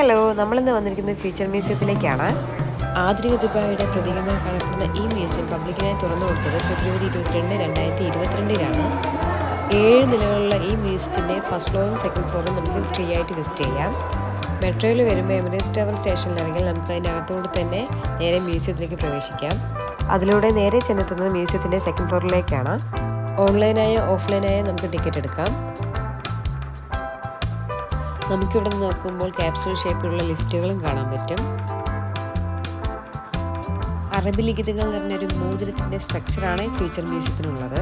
Hello നമ്മളിന്ന് വന്നിരിക്കുന്നത് future മ്യൂസിയത്തിലേക്കാണ് ആധുനിക ദുബായിയുടെ പ്രതീകമായി കാണപ്പെടുന്ന ഈ മ്യൂസിയം പബ്ലിക്കിനായി തുറന്നു കൊടുത്തത് ഫെബ്രുവരി ഇരുപത്തിരണ്ട് രണ്ടായിരത്തി ഇരുപത്തിരണ്ടിലാണ്. ഏഴ് നിലകളുള്ള ഈ മ്യൂസിയത്തിന്റെ ഫസ്റ്റ് ഫ്ലോറും സെക്കൻഡ് ഫ്ലോറും നമുക്ക് ഫ്രീ ആയിട്ട് വിസിറ്റ് ചെയ്യാം. മെട്രോയിൽ വരുമ്പോൾ എമിറേറ്റ്സ് ടവർ സ്റ്റേഷനിൽ ഇറങ്ങി നമുക്ക് അതിനകത്തോട് തന്നെ നേരെ മ്യൂസിയത്തിലേക്ക് പ്രവേശിക്കാം. അതിലൂടെ നേരെ ചെന്നെത്തുന്നത് മ്യൂസിയത്തിന്റെ സെക്കൻഡ് ഫ്ലോറിലേക്കാണ്. ഓൺലൈനായോ ഓഫ്ലൈനായോ നമുക്ക് ടിക്കറ്റ് എടുക്കാം. നമുക്കിവിടെ നോക്കുമ്പോൾ ക്യാപ്സൂൾ ഷേപ്പിലുള്ള ലിഫ്റ്റുകളും കാണാൻ പറ്റും. അറബി ലിഖിതങ്ങൾ നിറഞ്ഞൊരു മോതിരത്തിന്റെ സ്ട്രക്ചറാണ് ഫ്യൂച്ചർ മ്യൂസിയത്തിനുള്ളത്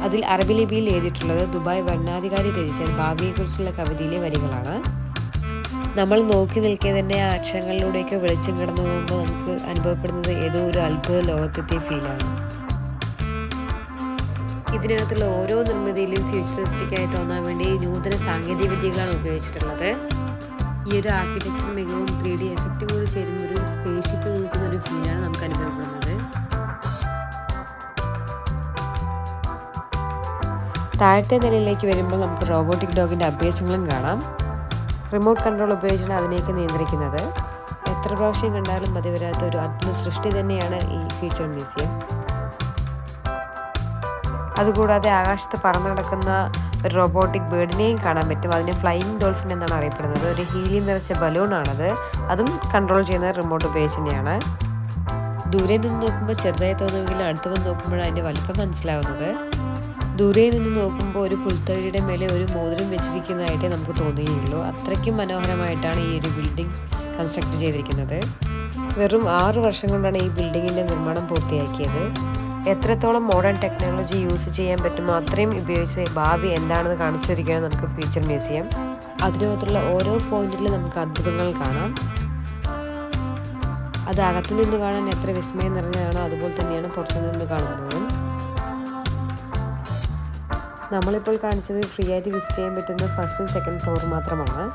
അതിൽ അറബി ലിപിയിൽ എഴുതിയിട്ടുള്ളത് ദുബായ് ഭരണാധികാരി രചിച്ച ഭാവിയെക്കുറിച്ചുള്ള കവിതയിലെ വരികളാണ്. നമ്മൾ നോക്കി നിൽക്കെ തന്നെ ആ അക്ഷരങ്ങളിലൂടെയൊക്കെ വെളിച്ചം കിടന്നു പോകുമ്പോൾ നമുക്ക് അനുഭവപ്പെടുന്നത് ഏതോ ഒരു അത്ഭുത ലോകത്തെത്തിയ ഫീലാണ് ഇതിനകത്തുള്ള ഓരോ നിർമ്മിതിയിലും ഫ്യൂച്ചറിസ്റ്റിക്കായി തോന്നാൻ വേണ്ടി നൂതന സാങ്കേതിക വിദ്യകളാണ് ഉപയോഗിച്ചിട്ടുള്ളത്. ഈ ഒരു ആർക്കിടെക്ചർ മികവും ത്രീ ഡി എഫക്റ്റും കൂടി ചേരുമ്പോൾ ഒരു സ്പേസ്ഷിപ്പിൽ നിൽക്കുന്ന ഒരു ഫീലാണ് നമുക്ക് അനുഭവപ്പെടുന്നത്. താഴത്തെ നിലയിലേക്ക് വരുമ്പോൾ നമുക്ക് റോബോട്ടിക് ഡോഗിന്റെ അഭ്യാസങ്ങളും കാണാം. റിമോട്ട് കൺട്രോൾ ഉപയോഗിച്ചാണ് അതിനെയൊക്കെ നിയന്ത്രിക്കുന്നത്. എത്ര പ്രാവശ്യം കണ്ടാലും മതി വരാത്ത ഒരു അത്ഭുത സൃഷ്ടി തന്നെയാണ് ഈ ഫ്യൂച്ചർ മ്യൂസിയം അതുകൂടാതെ ആകാശത്ത് പറന്നു നടക്കുന്ന ഒരു റോബോട്ടിക് ബേർഡിനെയും കാണാൻ പറ്റും. അതിന് ഫ്ലൈയിങ് ഡോൾഫിൻ എന്നാണ് അറിയപ്പെടുന്നത്. ഒരു ഹീലിയം നിറച്ച ബലൂണാണത് അതും കൺട്രോൾ ചെയ്യുന്ന റിമോട്ട് ഉപയോഗിച്ച് തന്നെയാണ് ദൂരെ നിന്ന് നോക്കുമ്പോൾ ചെറുതായി തോന്നുമെങ്കിലും അടുത്ത് വന്ന് നോക്കുമ്പോഴാണ് അതിന്റെ വലിപ്പം മനസ്സിലാവുന്നത്. ദൂരെ നിന്ന് നോക്കുമ്പോൾ ഒരു പുൽത്തകിടിയുടെ മേലെ ഒരു മോതിരം വെച്ചിരിക്കുന്നതായിട്ടേ നമുക്ക് തോന്നുകയുള്ളൂ. അത്രയ്ക്കും മനോഹരമായിട്ടാണ് ഈ ഒരു ബിൽഡിംഗ് കൺസ്ട്രക്ട് ചെയ്തിരിക്കുന്നത്. വെറും ആറ് വർഷം കൊണ്ടാണ് ഈ ബിൽഡിങ്ങിന്റെ നിർമ്മാണം പൂർത്തിയാക്കിയത്. എത്രത്തോളം മോഡേൺ ടെക്നോളജി യൂസ് ചെയ്യാൻ പറ്റുമോ അത്രയും ഉപയോഗിച്ച് ഭാവി എന്താണെന്ന് കാണിച്ചു തരികയാണ് നമുക്ക് ഫ്യൂച്ചർ മ്യൂസിയം അതിനകത്തുള്ള ഓരോ പോയിന്റിലും നമുക്ക് അത്ഭുതങ്ങൾ കാണാം. അത് അകത്തു നിന്ന് കാണാൻ എത്ര വിസ്മയം നിറഞ്ഞതാണോ അതുപോലെ തന്നെയാണ് പുറത്തു നിന്ന് കാണുമ്പോഴും. നമ്മളിപ്പോൾ കാണിച്ചത് ഫ്രീ ആയിട്ട് വിസിറ്റ് ചെയ്യാൻ പറ്റുന്ന ഫസ്റ്റും സെക്കൻഡ് ഫ്ലോർ മാത്രമാണ്.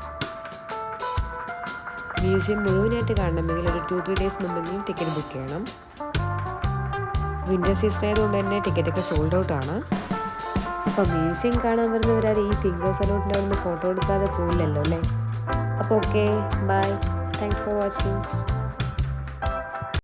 മ്യൂസിയം മുഴുവനായിട്ട് കാണണമെങ്കിൽ ഒരു ടു ത്രീ ഡേയ്സ് മുമ്പെങ്കിലും ടിക്കറ്റ് ബുക്ക് ചെയ്യണം. വിന്റർ സീസൺ ആയതുകൊണ്ട് തന്നെ ടിക്കറ്റൊക്കെ സോൾഡ് ഔട്ടാണ് അപ്പോൾ മ്യൂസിയം കാണാൻ വരുന്നവരാർ ഈ ഫിംഗർ സലോട്ടിന്റെ നിന്ന് ഫോട്ടോ എടുക്കാതെ പോകില്ലല്ലോ അല്ലേ? അപ്പോൾ okay bye thanks for watching